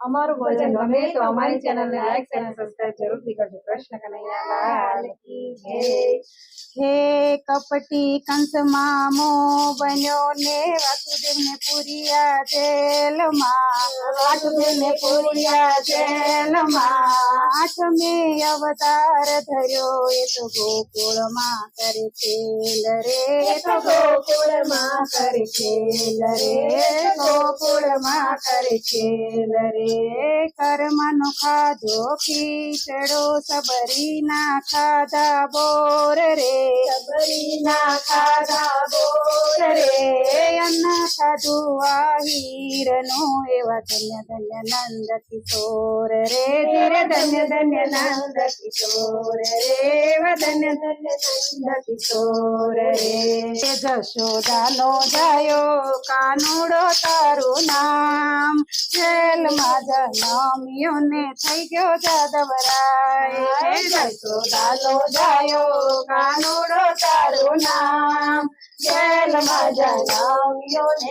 અમારું ભજન ગમે તો અમારી ચેનલને લાઈક અને સબસ્ક્રાઇબ જરૂરથી કરજો. કૃષ્ણ કનૈયા લાલ કી જય. હે કપટી કંસ મામો બન્યો ને ને પુરિયા જેલમાં વાસુદેવ ને પૂર્યા જેલમાં. આઠમે અવતાર ધર્યો એ તો ગોકુળમાં કરે ખેલ રે. તો ગોકુળમાં કરે ખેલ રે. ગોકુળમાં કરે ખેલ રે. કર્મનો ખાધો ખીચડો સબરી ના ખાધા બોર રે. સબરીના ખાધા બોર રે. અન્ન ખાધું આહીર નો એવા ધન્ય ધન્ય નંદ કિશોર રે ધીરે ધન્ય ધન્ય નંદ કિશોર રે એવા ધન્ય ધન્ય નંદ કિશોર રે જશોદાનો જાયો કાનુડો તારું નામ જેલમાં જન્મ્યો ને થઈ ગયો જાદવરાય જશોદાનો જયો કાનુડો તારું નામ જેલમાં જન્મ્યો ને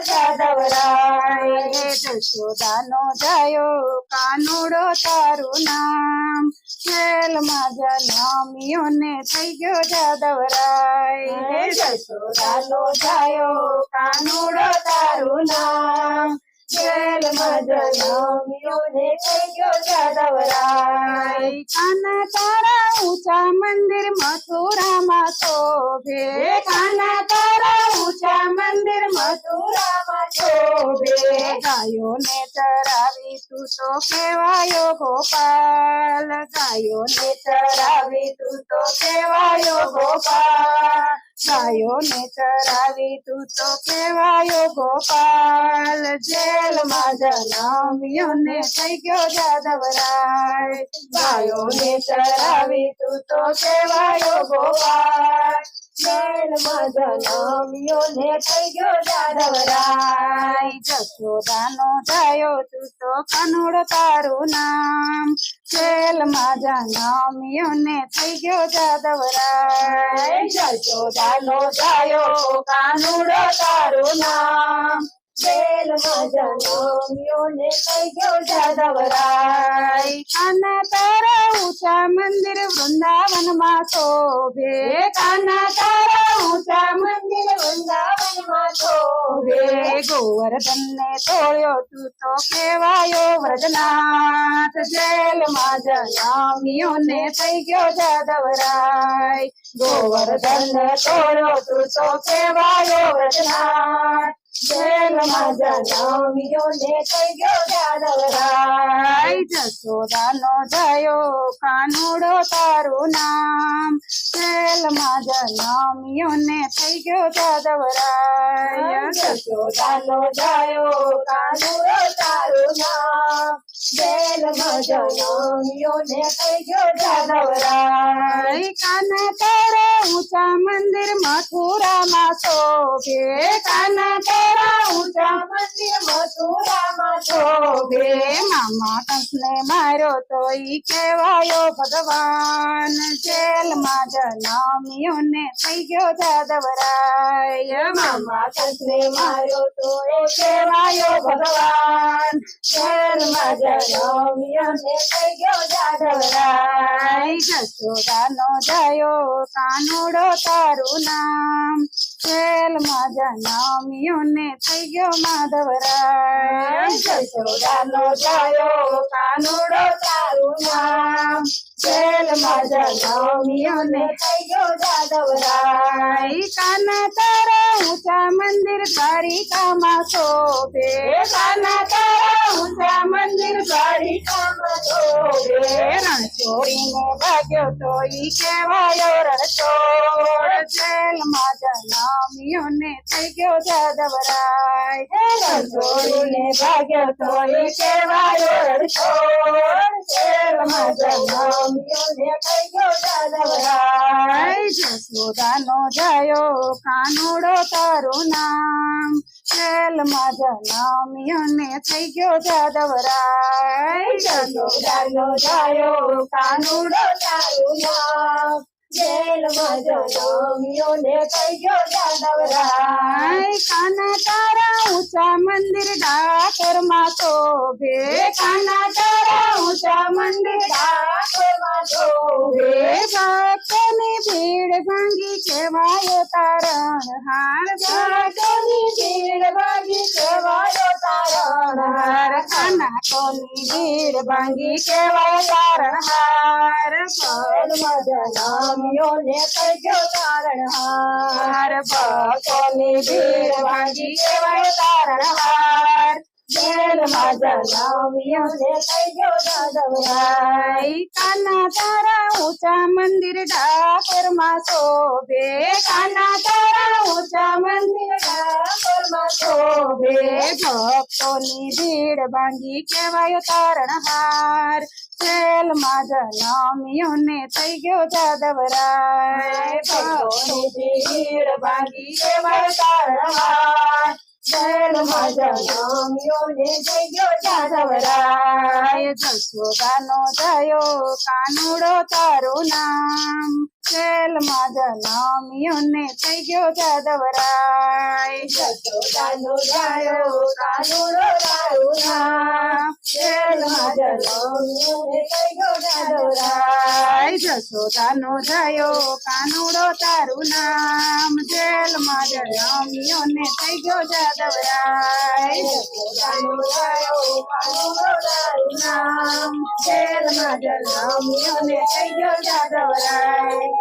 જાદવરાય હે જશોદાનો જાયો કાનુડો તારું નામ જેલમાં જન્મ્યો ને થઈ ગયો જાદવરાય હે જશોદાનો જાયો કાનુડો તારું નામ જેલમાં તારા ઊંચા મંદિર મથુરામાં શોભે કાના મથુરામાં શોભે ગાયો ને ચરાવી, તું તો કહેવાયો ગોપાલ. ગાયો ને ચરાવી, તું તો કહેવાયો ગોપાલ. ગાયો ને ચરાવી, તું તો કહેવાયો ગોપાલ. જેલમાં જન્મ્યો ને થઈ ગયો જાદવરાય ગાયો ને ચરાવી, તું તો કહેવાયો ગોપાલ. જન્મ્યો ને થઈ ગયો જાદવરાય જશોદાનો જાયો તું તો કાનુડો તારું નામ. જેલમાં જન્મ્યો ને થઈ ગયો જાદવરાય જશોદાનો જાયો કાનુડો તારું નામ. જેલમાં જન્મ્યો ને થઈ ગયો જાદવરાય. કાના તારા ઊંચા મંદિર વૃંદાવનમાં શોભે કાના તારા ઊંચા મંદિર વૃંદાવનમાં શોભે ગોવર્ધન ને તોડ્યો તું તો કેવાયો વ્રજનાથ જેલમાં જન્મ્યો ને થઈ ગયો જાદવરાય ગોવર્ધન ને તોડ્યો તું તો કેવાયો વ્રજનાથ જેલમાં જન્મ્યો ને થઈ ગયો જાદવરાય જશોદાનો જયો કાનુડો તારું નામ. જેલમાં જન્મ્યો ને થઈ ગયો દાદવરાય ચાલો જાયો કાનો તારો નામ જેલમાં જન્મ્યો ને જાદવરાય કાના તારા ઊંચા મંદિર મથુરામાં શોભે. કાના તારા ઊંચા મંદિર મથુરામાં શોભે. મામા કંસને માર્યો તો ઈ કહેવાયો ભગવાન. જેલમાં જન્મ્યો ને થઈ ગયો જાદવરાય. મામા કંસને માર્યો તો એ કહેવાયો ભગવાન. જેલમાં જન્મ્યો ને થઈ ગયો જાદવરાય જશોદાનો જાયો, કાનુડો તારું નામ. જેલમાં જન્મ્યો ને થઈ ગયો માધવરાય. જશોદાનો જાયો, કાનુડો તારું નામ. જેલમાં જન્મ્યો ને થઈ ગયો જાદવરાય કાના દ્વારિકામાં શોભે કાના તારા ઊંચા મંદિર દ્વારિકામાં શોભે રણ છોડીને ભાગ્યો તો ઈ કહેવાયો રણછોડ જેલમાં જન્મ્યો ને થઈ ગયો જાદવરાય. રણછોડીને ભાગ્યો તો ઈ કહેવાયો રણછોડ જેલમાં જન્મ્યો થઈ ગયો જાદવરાય. જસોદાનો જયો, કાનોડો તારું નામ. જેલમાં માજા ને થઈ ગયો જાદવરાય. જશોદાનો જાયો કાનુડો તારું નામ. જેલમાં જનમ્યો ને થઈ ગયો ઊંચા મંદિર ડાકોરમાં શોભે. કાના તારા ઊંચા મંદિર ડાકોરમાં શોભે. ભક્તોની ભીડ ભાંગી કહેવાયો તારણ હાર ભક્તોની હાર કાના કોની ભીડ ભાંગી કહેવાય તારણ હાર પદમાં જનમ્યો ને ગયો તારણ હાર ભક્તોની ભીડ ભાંગી કહેવાય તારણ હાર જેલમાં જનમ્યો ને થઈ ગયો દાદવરાય કાના તારા ઊંચા મંદિર ડાકોરમાં શોભે. કાના તારા ઊંચા મંદિર ડાકોરમાં શોભે. ભક્તોની ભીડ ભાંગી કહેવાયો તારણ હાર. જેલમાં જનમ્યો ને થઈ ગયો જાદવરાય ભક્તોની ભીડ ભાંગી કહેવાયો તારણ હાર. જેલમાં માજા ને થઈ ગયો જાદવરાય જશોદાનો જયો કાનુડો તારું નામ. જેલમાં જનમ્યો ને થઈ ગયો જાદવરાય જશોદાનો જયો કાનુડો તારું નામ. જેલમાં જનમ્યો ને થઈ ગયો જાદવરાય થયો. કાનુડો તારું નામ જેલમાં જનમ્યો ને થઈ ગયો જાદવરાય. કાનુડો તારું નામ જેલમાં જનમ્યો ને થઈ ગયો જાદવરાય.